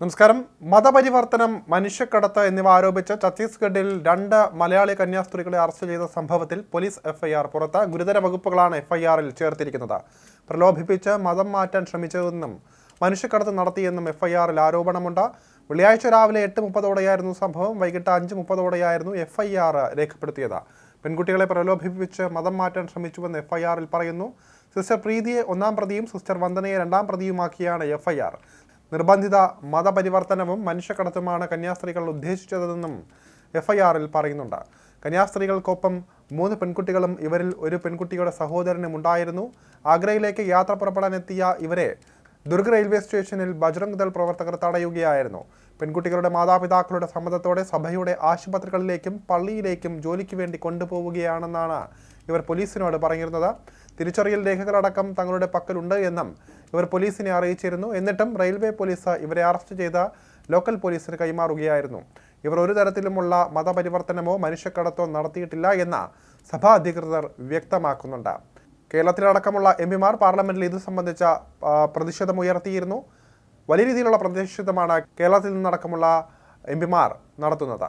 നമസ്കാരം. മതപരിവർത്തനം മനുഷ്യക്കടത്ത് എന്നിവ ആരോപിച്ച് ഛത്തീസ്ഗഡിൽ രണ്ട് മലയാളി കന്യാസ്ത്രീകളെ അറസ്റ്റ് ചെയ്ത സംഭവത്തിൽ പോലീസ് എഫ്ഐആർ പുറത്ത് ഗുരുതര വകുപ്പുകളാണ് എഫ്ഐആറിൽ ചേർത്തിരിക്കുന്നത്. പ്രലോഭിപ്പിച്ച് മതം മാറ്റാൻ ശ്രമിച്ചതെന്നും മനുഷ്യക്കടത്ത് നടത്തിയെന്നും എഫ്ഐആറിൽ ആരോപണമുണ്ട്. വെള്ളിയാഴ്ച രാവിലെ എട്ട് മുപ്പതോടെയായിരുന്നു സംഭവം. വൈകിട്ട് അഞ്ച് മുപ്പതോടെയായിരുന്നു എഫ്ഐആർ രേഖപ്പെടുത്തിയത്. പെൺകുട്ടികളെ പ്രലോഭിപ്പിച്ച് മതം മാറ്റാൻ ശ്രമിച്ചുവെന്ന് എഫ്ഐആറിൽ പറയുന്നു. സിസ്റ്റർ പ്രീതിയെ ഒന്നാം പ്രതിയും സിസ്റ്റർ വന്ദനയെ രണ്ടാം പ്രതിയുമാക്കിയാണ് എഫ്ഐആർ. നിർബന്ധിത മതപരിവർത്തനവും മനുഷ്യക്കടത്തുമാണ് കന്യാസ്ത്രീകൾ ഉദ്ദേശിച്ചതെന്നും എഫ്ഐആറിൽ പറയുന്നുണ്ട്. കന്യാസ്ത്രീകൾക്കൊപ്പം മൂന്ന് പെൺകുട്ടികളും ഇവരിൽ ഒരു പെൺകുട്ടിയുടെ സഹോദരനും ഉണ്ടായിരുന്നു. ആഗ്രയിലേക്ക് യാത്ര പുറപ്പെടാനെത്തിയ ഇവരെ ദുർഗ് റെയിൽവേ സ്റ്റേഷനിൽ ബജ്രംഗ് ദൾ പ്രവർത്തകർ തടയുകയായിരുന്നു. പെൺകുട്ടികളുടെ മാതാപിതാക്കളുടെ സമ്മതത്തോടെ സഭയുടെ ആശുപത്രികളിലേക്കും പള്ളിയിലേക്കും ജോലിക്ക് വേണ്ടി കൊണ്ടുപോവുകയാണെന്നാണ് ഇവർ പോലീസിനോട് പറഞ്ഞിരുന്നത്. തിരിച്ചറിയൽ രേഖകളടക്കം തങ്ങളുടെ പക്കലുണ്ട് എന്നും ഇവർ പോലീസിനെ അറിയിച്ചിരുന്നു. എന്നിട്ടും റെയിൽവേ പോലീസ് ഇവരെ അറസ്റ്റ് ചെയ്ത ലോക്കൽ പോലീസിന് കൈമാറുകയായിരുന്നു. ഇവർ ഒരു തരത്തിലുമുള്ള മതപരിവർത്തനമോ മനുഷ്യക്കടത്തോ നടത്തിയിട്ടില്ല എന്ന് സഭാ അധികൃതർ വ്യക്തമാക്കുന്നുണ്ട്. കേരളത്തിലടക്കമുള്ള എം പിമാർ പാർലമെന്റിൽ ഇത് സംബന്ധിച്ച പ്രതിഷേധം പ്രതിഷേധമുയർത്തിയിരുന്നു വലിയ രീതിയിലുള്ള പ്രതിഷേധമാണ് കേരളത്തിൽ നിന്നടക്കമുള്ള എം പിമാർ നടത്തുന്നത്.